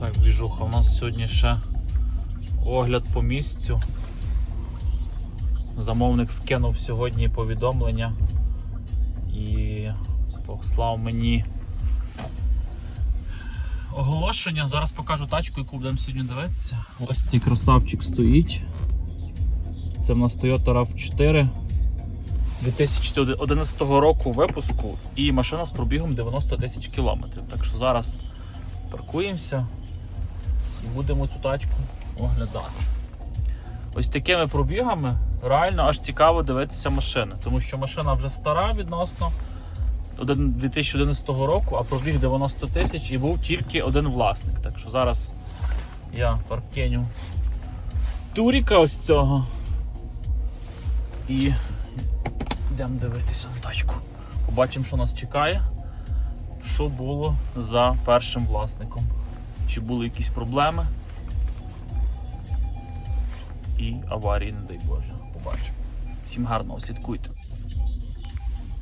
Так, двіжуха, у нас сьогодні ще огляд по місцю. Замовник скинув сьогодні повідомлення і послав мені оголошення. Зараз покажу тачку, яку будемо сьогодні дивитися. Ось цей красавчик стоїть. Це в нас Toyota RAV4 2011 року випуску і машина з пробігом 90 тисяч кілометрів. Так що зараз паркуємося і будемо цю тачку оглядати. Ось такими пробігами реально аж цікаво дивитися машини, тому що машина вже стара відносно один- 2011 року, а пробіг 90 тисяч і був тільки один власник. Так що зараз я паркеню туріка ось цього і йдемо дивитися на тачку. Побачимо, що нас чекає, що було за першим власником. Чи були якісь проблеми і аварії, не дай Боже. Побачимо. Всім гарного слідкуйте.